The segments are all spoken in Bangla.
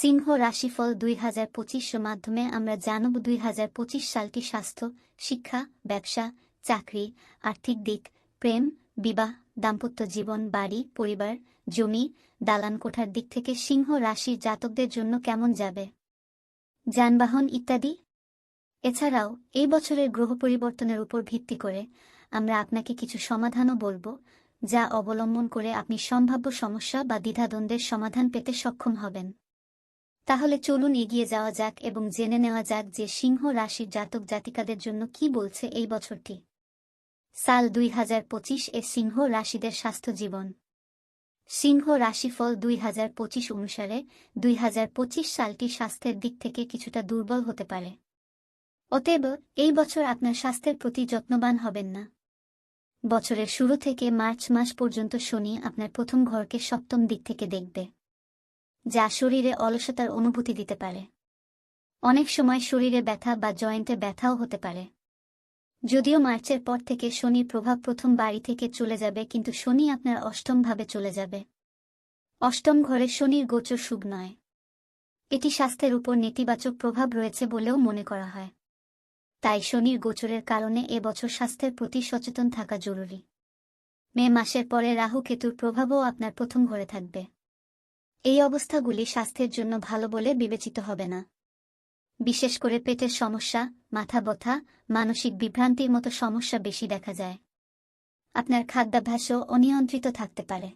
সিংহ রাশিফল দুই হাজার পঁচিশ মাধ্যমে আমরা জানব দুই হাজার পঁচিশ সালটি স্বাস্থ্য, শিক্ষা, ব্যবসা, চাকরি, আর্থিক দিক, প্রেম, বিবাহ, দাম্পত্য জীবন, বাড়ি, পরিবার, জমি, দালান কোঠার দিক থেকে সিংহ রাশির জাতকদের জন্য কেমন যাবে? যানবাহন ইত্যাদি? এছাড়াও, এই বছরের গ্রহ পরিবর্তনের উপর ভিত্তি করে আমরা আপনাকে কিছু সমাধানও বলব, যা অবলম্বন করে আপনি সম্ভাব্য সমস্যা বা দ্বিধাদ্বন্দ্বের সমাধান পেতে সক্ষম হবেন। তাহলে চলুন এগিয়ে যাওয়া যাক এবং জেনে নেওয়া যাক যে সিংহ রাশির জাতক জাতিকাদের জন্য কি বলছে এই বছরটি। সাল দুই হাজার পঁচিশ এ সিংহ রাশিদের স্বাস্থ্য জীবন। সিংহ রাশিফল দুই হাজার পঁচিশ অনুসারে দুই হাজার পঁচিশ সালটি স্বাস্থ্যের দিক থেকে কিছুটা দুর্বল হতে পারে। অতএব এই বছর আপনার স্বাস্থ্যের প্রতি যত্নবান হবেন না। বছরের শুরু থেকে মার্চ মাস পর্যন্ত শনি আপনার প্রথম ঘরকে সপ্তম দিক থেকে দেখবে। যা শরীরে অলসতার অনুভূতি দিতে পারে। অনেক সময় শরীরে ব্যথা বা জয়েন্টে ব্যথাও হতে পারে। যদিও মার্চের পর থেকে শনির প্রভাব প্রথম বাড়ি থেকে চলে যাবে, কিন্তু শনি আপনার অষ্টমভাবে চলে যাবে। অষ্টম ঘরে শনির গোচর শুভ নয়। এটি স্বাস্থ্যের উপর নেতিবাচক প্রভাব রয়েছে বলেও মনে করা হয়। তাই শনির গোচরের কারণে এবছর স্বাস্থ্যের প্রতি সচেতন থাকা জরুরি। মে মাসের পরে রাহু কেতুর প্রভাবও আপনার প্রথম ঘরে থাকবে। এই অবস্থাগুলি স্বাস্থ্যের জন্য ভালো বলে বিবেচিত হবে না। বিশেষ করে পেটের সমস্যা, মাথা ব্যথা, মানসিক বিভ্রান্তির মতো সমস্যা বেশি দেখা যায়। আপনার খাদ্যাভ্যাসও অনিয়ন্ত্রিত থাকতে পারে।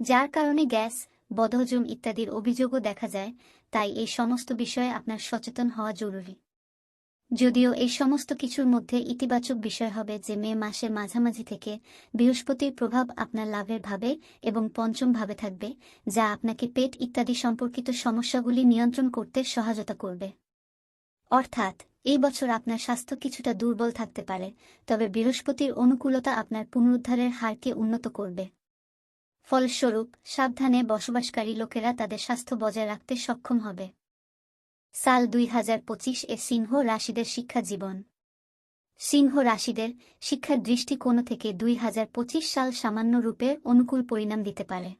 যার কারণে গ্যাস, বদহজম ইত্যাদির অভিযোগও দেখা যায়, তাই এই সমস্ত বিষয়ে আপনার সচেতন হওয়া জরুরি। যদিও এই সমস্ত কিছুর মধ্যে ইতিবাচক বিষয় হবে যে মে মাসের মাঝামাঝি থেকে বৃহস্পতির প্রভাব আপনার লাভের ভাবে এবং পঞ্চম ভাবে থাকবে, যা আপনাকে পেট ইত্যাদি সম্পর্কিত সমস্যাগুলি নিয়ন্ত্রণ করতে সহায়তা করবে। অর্থাৎ, এই বছর আপনার স্বাস্থ্য কিছুটা দুর্বল থাকতে পারে, তবে বৃহস্পতির অনুকূলতা আপনার পুনরুদ্ধারের হারকে উন্নত করবে। ফলস্বরূপ, সাবধানে বসবাসকারী লোকেরা তাদের স্বাস্থ্য বজায় রাখতে সক্ষম হবে। সাল দুই হাজার পঁচিশ এ সিংহ রাশিদের শিক্ষা জীবন সিংহ রাশিদের শিক্ষার দৃষ্টিকোণ থেকে দুই হাজার পঁচিশ সাল সামান্য রূপে অনুকূল পরিণাম দিতে পারে।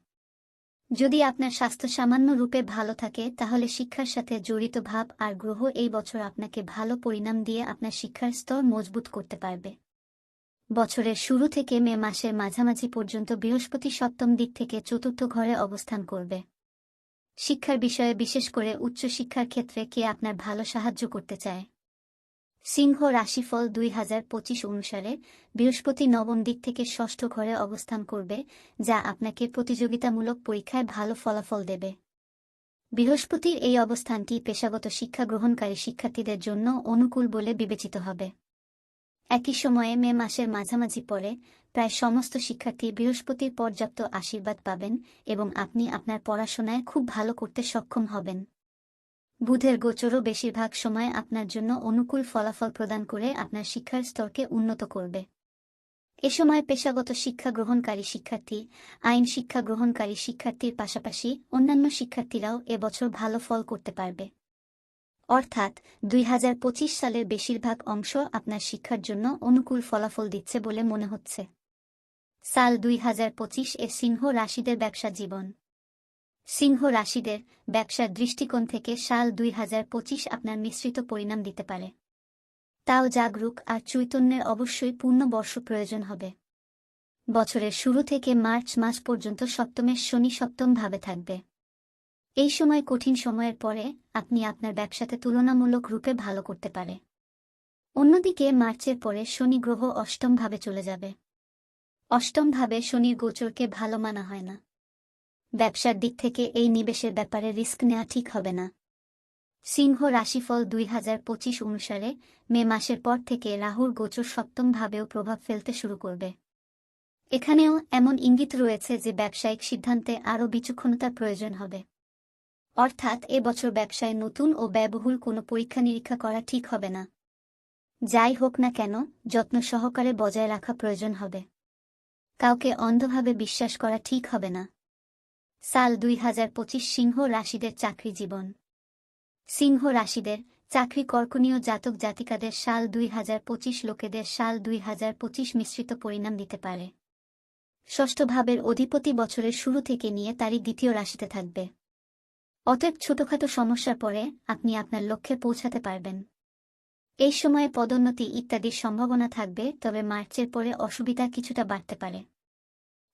যদি আপনার স্বাস্থ্য সামান্য রূপে ভালো থাকে, তাহলে শিক্ষার সাথে জড়িত ভাব আর গ্রহ এই বছর আপনাকে ভালো পরিণাম দিয়ে আপনার শিক্ষার স্তর মজবুত করতে পারবে। বছরের শুরু থেকে মে মাসের মাঝামাঝি পর্যন্ত বৃহস্পতি সপ্তম দিক থেকে চতুর্থ ঘরে অবস্থান করবে। শিক্ষার বিষয়ে বিশেষ করে উচ্চশিক্ষার ক্ষেত্রে কে আপনার ভালো সাহায্য করতে চায়? সিংহ রাশিফল দুই হাজার পঁচিশ অনুসারে বৃহস্পতি নবম দিক থেকে ষষ্ঠ ঘরে অবস্থান করবে, যা আপনাকে প্রতিযোগিতামূলক পরীক্ষায় ভালো ফলাফল দেবে। বৃহস্পতির এই অবস্থানটি পেশাগত শিক্ষা গ্রহণকারী শিক্ষার্থীদের জন্য অনুকূল বলে বিবেচিত হবে। একই সময়ে মে মাসের মাঝামাঝি পরে প্রায় সমস্ত শিক্ষার্থী বৃহস্পতির পর্যাপ্ত আশীর্বাদ পাবেন এবং আপনি আপনার পড়াশোনায় খুব ভালো করতে সক্ষম হবেন। বুধের গোচরও বেশিরভাগ সময় আপনার জন্য অনুকূল ফলাফল প্রদান করে আপনার শিক্ষার স্তরকে উন্নত করবে। এ সময় পেশাগত শিক্ষা গ্রহণকারী শিক্ষার্থী, আইন শিক্ষা গ্রহণকারী শিক্ষার্থীর পাশাপাশি অন্যান্য শিক্ষার্থীরাও এবছর ভালো ফল করতে পারবে। অর্থাৎ দুই হাজার পঁচিশ সালের বেশিরভাগ অংশ আপনার শিক্ষার জন্য অনুকূল ফলাফল দিচ্ছে বলে মনে হচ্ছে। সাল দুই হাজার পঁচিশ এ সিংহ রাশিদের ব্যবসা জীবন। সিংহ রাশিদের ব্যবসার দৃষ্টিকোণ থেকে সাল দুই হাজার পঁচিশ আপনার মিশ্রিত পরিণাম দিতে পারে। তাও জাগরুক আর চৈতন্যের অবশ্যই পূর্ণ বর্ষ প্রয়োজন হবে। বছরের শুরু থেকে মার্চ মাস পর্যন্ত সপ্তমের শনি সপ্তম ভাবে থাকবে। এই সময় কঠিন সময়ের পরে আপনি আপনার ব্যবসাতে তুলনামূলক রূপে ভালো করতে পারে। অন্যদিকে মার্চের পরে শনি গ্রহ অষ্টমভাবে চলে যাবে। অষ্টমভাবে শনির গোচরকে ভালো মানা হয় না। ব্যবসার দিক থেকে এই নিবেশের ব্যাপারে রিস্ক নেওয়া ঠিক হবে না। সিংহ রাশিফল দুই হাজার পঁচিশ অনুসারে মে মাসের পর থেকে রাহুর গোচর সপ্তমভাবেও প্রভাব ফেলতে শুরু করবে। এখানেও এমন ইঙ্গিত রয়েছে যে ব্যবসায়িক সিদ্ধান্তে আরও বিচক্ষণতার প্রয়োজন হবে। অর্থাৎ এ বছর ব্যবসায় নতুন ও ব্যয়বহুল কোনো পরীক্ষা নিরীক্ষা করা ঠিক হবে না। যাই হোক না কেন, যত্ন সহকারে বজায় রাখা প্রয়োজন হবে। কাউকে অন্ধভাবে বিশ্বাস করা ঠিক হবে না। সাল দুই হাজার পঁচিশ সিংহ রাশিদের চাকরি জীবন। সিংহ রাশিদের চাকরি কর্কনীয় জাতক জাতিকাদের সাল দুই হাজার পঁচিশ লোকেদের সাল দুই হাজার পঁচিশ মিশ্রিত পরিণাম দিতে পারে। ষষ্ঠ ভাবের অধিপতি বছরের শুরু থেকে নিয়ে তারই দ্বিতীয় রাশিতে থাকবে। অতএব ছোটখাটো সমস্যার পরে আপনি আপনার লক্ষ্যে পৌঁছাতে পারবেন। এই সময়ে পদোন্নতি ইত্যাদির সম্ভাবনা থাকবে, তবে মার্চের পরে অসুবিধা কিছুটা বাড়তে পারে।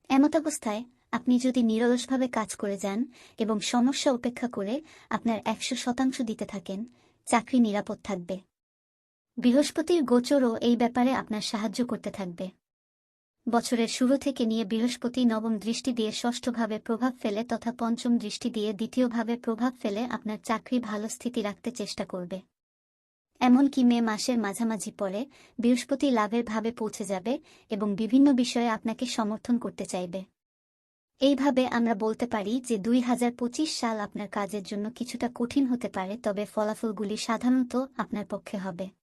এমতাবস্থায় আপনি যদি নিরলসভাবে কাজ করে যান এবং সমস্যা উপেক্ষা করে আপনার একশো শতাংশ দিতে থাকেন, চাকরি নিরাপদ থাকবে। বৃহস্পতির গোচরও এই ব্যাপারে আপনার সাহায্য করতে থাকবে। বছরের শুরু থেকে নিয়ে বৃহস্পতি নবম দৃষ্টি দিয়ে ষষ্ঠভাবে প্রভাব ফেলে তথা পঞ্চম দৃষ্টি দিয়ে দ্বিতীয়ভাবে প্রভাব ফেলে আপনার চাকরি ভালো স্থিতি রাখতে চেষ্টা করবে। এমনকি মে মাসের মাঝামাঝি পরে বৃহস্পতি লাভের ভাবে পৌঁছে যাবে এবং বিভিন্ন বিষয়ে আপনাকে সমর্থন করতে চাইবে। এইভাবে আমরা বলতে পারি যে দুই হাজার পঁচিশ সাল আপনার কাজের জন্য কিছুটা কঠিন হতে পারে, তবে ফলাফলগুলি সাধারণত আপনার পক্ষে হবে।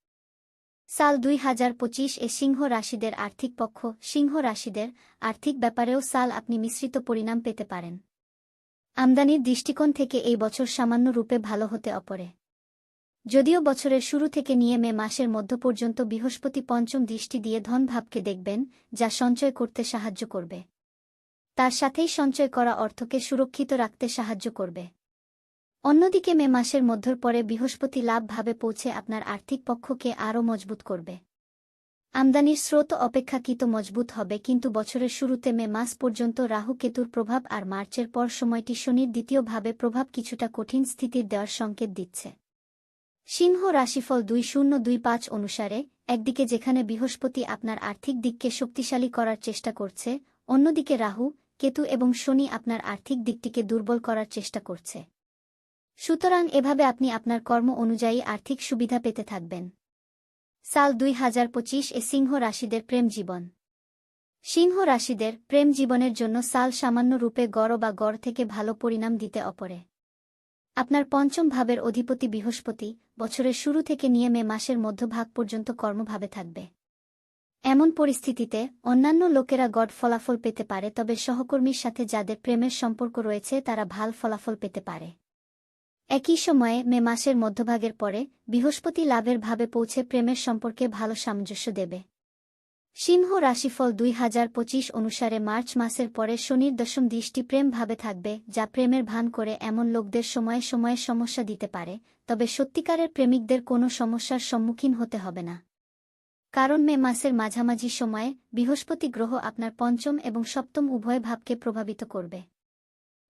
সাল দুই হাজার পঁচিশ এ সিংহ রাশিদের আর্থিক পক্ষ, সিংহ রাশিদের আর্থিক ব্যাপারেও সাল আপনি মিশ্রিত পরিণাম পেতে পারেন। আমদানির দৃষ্টিকোণ থেকে এই বছর সামান্য রূপে ভালো হতে অপরে। যদিও বছরের শুরু থেকে নিয়ে মে মাসের মধ্য পর্যন্ত বৃহস্পতি পঞ্চম দৃষ্টি দিয়ে ধনভাবকে দেখবেন, যা সঞ্চয় করতে সাহায্য করবে। তার সাথেই সঞ্চয় করা অর্থকে সুরক্ষিত রাখতে সাহায্য করবে। অন্যদিকে মে মাসের মধ্যর পরে বৃহস্পতি লাভভাবে পৌঁছে আপনার আর্থিক পক্ষকে আরও মজবুত করবে। আমদানির স্রোত অপেক্ষাকৃত মজবুত হবে, কিন্তু বছরের শুরুতে মে মাস পর্যন্ত রাহু কেতুর প্রভাব আর মার্চের পর সময়টি শনির দ্বিতীয়ভাবে প্রভাব কিছুটা কঠিন স্থিতির দেওয়ার সংকেত দিচ্ছে। সিংহ রাশিফল দুই শূন্য দুই পাঁচ অনুসারে, একদিকে যেখানে বৃহস্পতি আপনার আর্থিক দিককে শক্তিশালী করার চেষ্টা করছে, অন্যদিকে রাহু, কেতু এবং শনি আপনার আর্থিক দিকটিকে দুর্বল করার চেষ্টা করছে। সুতরাং এভাবে আপনি আপনার কর্ম অনুযায়ী আর্থিক সুবিধা পেতে থাকবেন। সাল দুই হাজার পঁচিশ এ সিংহ রাশিদের প্রেম জীবন। সিংহ রাশিদের প্রেম জীবনের জন্য সাল সামান্য রূপে গড় বা গড় থেকে ভালো পরিণাম দিতে অপরে। আপনার পঞ্চম ভাবের অধিপতি বৃহস্পতি বছরের শুরু থেকে নিয়ে মে মাসের মধ্যভাগ পর্যন্ত কর্মভাবে থাকবে। এমন পরিস্থিতিতে অন্যান্য লোকেরা গড ফলাফল পেতে পারে, তবে সহকর্মীর সাথে যাদের প্রেমের সম্পর্ক রয়েছে তারা ভালো ফলাফল পেতে পারে। একই সময়ে মে মাসের মধ্যভাগের পরে বৃহস্পতি লাভের ভাবে পৌঁছে প্রেমের সম্পর্কে ভালো সামঞ্জস্য দেবে। সিংহ রাশিফল দুই হাজার পঁচিশ অনুসারে মার্চ মাসের পরে শনির দশম দৃষ্টি প্রেম ভাবে থাকবে, যা প্রেমের ভান করে এমন লোকদের সময়ে সময়ে সমস্যা দিতে পারে, তবে সত্যিকারের প্রেমিকদের কোনো সমস্যার সম্মুখীন হতে হবে না। কারণ মে মাসের মাঝামাঝি সময়ে বৃহস্পতি গ্রহ আপনার পঞ্চম এবং সপ্তম উভয় ভাবকে প্রভাবিত করবে।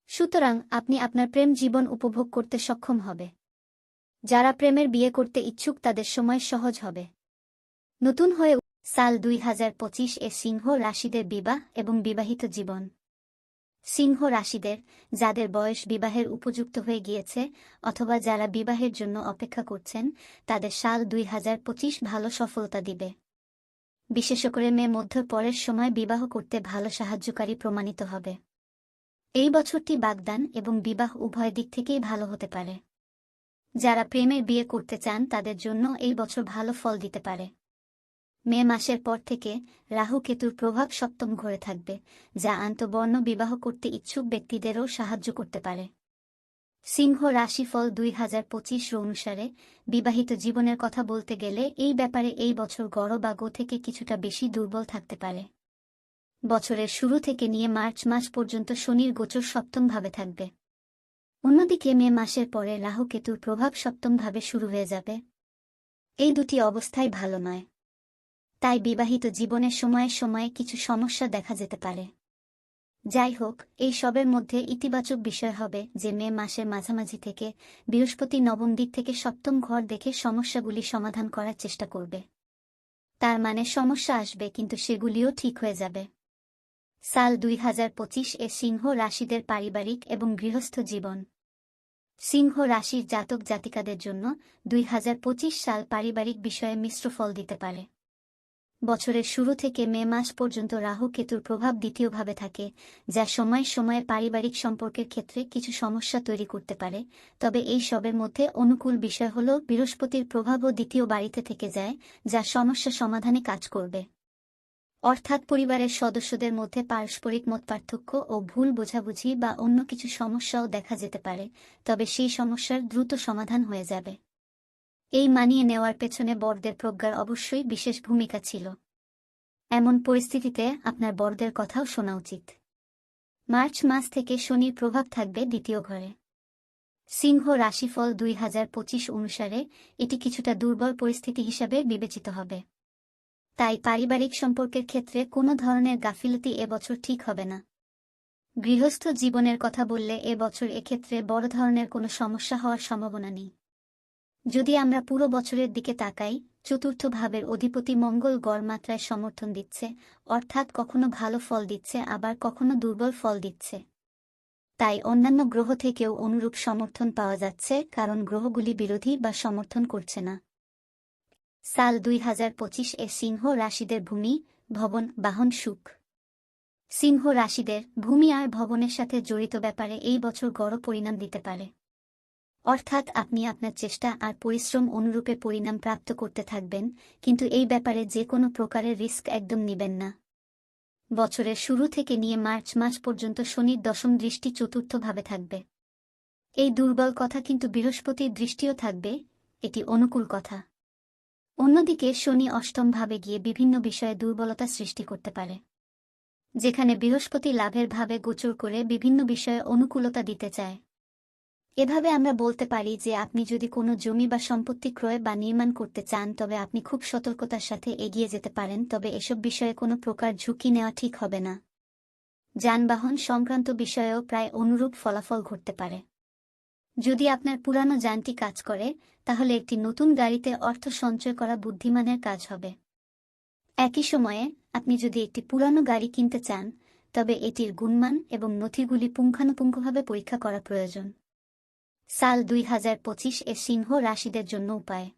সুতরাং আপনি আপনার প্রেম জীবন উপভোগ করতে সক্ষম হবে। যারা প্রেমের বিয়ে করতে ইচ্ছুক তাদের সময় সহজ হবে। নতুন হয়ে সাল দুই হাজার পঁচিশ এ সিংহ রাশিদের বিবাহ এবং বিবাহিত জীবন। সিংহ রাশিদের, যাদের বয়স বিবাহের উপযুক্ত হয়ে গিয়েছে অথবা যারা বিবাহের জন্য অপেক্ষা করছেন, তাদের সাল দুই হাজার পঁচিশ ভালো সফলতা দিবে। বিশেষ করে মে মধ্য পরের সময় বিবাহ করতে ভালো সাহায্যকারী প্রমাণিত হবে। এই বছরটি বাগদান এবং বিবাহ উভয় দিক থেকেই ভালো হতে পারে। যারা প্রেমের বিয়ে করতে চান, তাদের জন্য এই বছর ভালো ফল দিতে পারে। মে মাসের পর থেকে রাহু কেতুর প্রভাব সপ্তম ঘরে থাকবে, যা আন্তবর্ণ বিবাহ করতে ইচ্ছুক ব্যক্তিদেরও সাহায্য করতে পারে। সিংহ রাশিফল দুই হাজার পঁচিশ অনুসারে বিবাহিত জীবনের কথা বলতে গেলে এই ব্যাপারে এই বছর গড় বা গো থেকে কিছুটা বেশি দুর্বল থাকতে পারে। বছরের শুরু থেকে নিয়ে মার্চ মাস পর্যন্ত শনির গোচর সপ্তমভাবে থাকবে। অন্যদিকে মে মাসের পরে রাহু কেতুর প্রভাব সপ্তমভাবে শুরু হয়ে যাবে। এই দুটি অবস্থায় ভালো নয়। তাই বিবাহিত জীবনের সময়ে সময়ে কিছু সমস্যা দেখা যেতে পারে। যাই হোক, এই সবের মধ্যে ইতিবাচক বিষয় হবে যে মে মাসের মাঝামাঝি থেকে বৃহস্পতি নবম দিক থেকে সপ্তম ঘর দেখে সমস্যাগুলি সমাধান করার চেষ্টা করবে। তার মানে সমস্যা আসবে, কিন্তু সেগুলিও ঠিক হয়ে যাবে। সাল দুই হাজার পঁচিশ এ সিংহ রাশিদের পারিবারিক এবং গৃহস্থ জীবন। সিংহ রাশির জাতক জাতিকাদের জন্য দুই হাজার পঁচিশ সাল পারিবারিক বিষয়ে মিশ্র ফল দিতে পারে। বছরের শুরু থেকে মে মাস পর্যন্ত রাহু কেতুর প্রভাব দ্বিতীয়ভাবে থাকে, যা সময় সময়ে পারিবারিক সম্পর্কের ক্ষেত্রে কিছু সমস্যা তৈরি করতে পারে, তবে এই সবের মধ্যে অনুকূল বিষয় হল বৃহস্পতির প্রভাবও দ্বিতীয় বাড়িতে থেকে যায়, যা সমস্যা সমাধানে কাজ করবে। অর্থাৎ পরিবারের সদস্যদের মধ্যে পারস্পরিক মতপার্থক্য ও ভুল বোঝাবুঝি বা অন্য কিছু সমস্যাও দেখা যেতে পারে, তবে সেই সমস্যার দ্রুত সমাধান হয়ে যাবে। এই মানিয়ে নেওয়ার পেছনে বরদের প্রজ্ঞার অবশ্যই বিশেষ ভূমিকা ছিল। এমন পরিস্থিতিতে আপনার বরদের কথাও শোনা উচিত। মার্চ মাস থেকে শনির প্রভাব থাকবে দ্বিতীয় ঘরে। সিংহ রাশিফল দুই হাজার পঁচিশ অনুসারে এটি কিছুটা দুর্বল পরিস্থিতি হিসাবে বিবেচিত হবে। তাই পারিবারিক সম্পর্কের ক্ষেত্রে কোনো ধরনের গাফিলতি এবছর ঠিক হবে না। গৃহস্থ জীবনের কথা বললে এবছর এক্ষেত্রে বড় ধরনের কোনো সমস্যা হওয়ার সম্ভাবনা নেই। যদি আমরা পুরো বছরের দিকে তাকাই, চতুর্থ ভাবের অধিপতি মঙ্গল গড় মাত্রায় সমর্থন দিচ্ছে, অর্থাৎ কখনো ভালো ফল দিচ্ছে, আবার কখনো দুর্বল ফল দিচ্ছে। তাই অন্যান্য গ্রহ থেকেও অনুরূপ সমর্থন পাওয়া যাচ্ছে, কারণ গ্রহগুলি বিরোধী বা সমর্থন করছে না। সাল দুই হাজার পঁচিশ এ সিংহ রাশিদের ভূমি, ভবন, বাহন সুখ। সিংহ রাশিদের ভূমি আর ভবনের সাথে জড়িত ব্যাপারে এই বছর গড় পরিণাম দিতে পারে। অর্থাৎ আপনি আপনার চেষ্টা আর পরিশ্রম অনুরূপে পরিণাম প্রাপ্ত করতে থাকবেন, কিন্তু এই ব্যাপারে যে কোনো প্রকারের রিস্ক একদম নিবেন না। বছরের শুরু থেকে নিয়ে মার্চ মাস পর্যন্ত শনির দশম দৃষ্টি চতুর্থভাবে থাকবে। এই দুর্বল কথা কিন্তু বৃহস্পতির দৃষ্টিও থাকবে, এটি অনুকূল কথা। অন্যদিকে শনি অষ্টমভাবে গিয়ে বিভিন্ন বিষয়ে দুর্বলতা সৃষ্টি করতে পারে, যেখানে বৃহস্পতি লাভের ভাবে গোচর করে বিভিন্ন বিষয়ে অনুকূলতা দিতে চায়। এভাবে আমরা বলতে পারি যে আপনি যদি কোনো জমি বা সম্পত্তি ক্রয় বা নির্মাণ করতে চান, তবে আপনি খুব সতর্কতার সাথে এগিয়ে যেতে পারেন, তবে এসব বিষয়ে কোনো প্রকার ঝুঁকি নেওয়া ঠিক হবে না। যানবাহন সংক্রান্ত বিষয়েও প্রায় অনুরূপ ফলাফল ঘটতে পারে। যদি আপনার পুরানো যানটি কাজ করে, তাহলে একটি নতুন গাড়িতে অর্থ সঞ্চয় করা বুদ্ধিমানের কাজ হবে। একই সময়ে, আপনি যদি একটি পুরানো গাড়ি কিনতে চান, তবে এটির গুণমান এবং নথিগুলি পুঙ্খানুপুঙ্খভাবে পরীক্ষা করা প্রয়োজন। সাল দুই হাজার পঁচিশ এ সিংহ রাশিদের জন্য উপায়।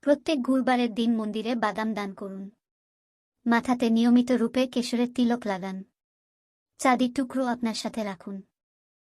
প্রত্যেক গুরবারের দিন মন্দিরে বাদাম দান করুন। মাথাতে নিয়মিত রূপে কেশরের তিলক লাগান। চাঁদির টুকরো আপনার সাথে রাখুন।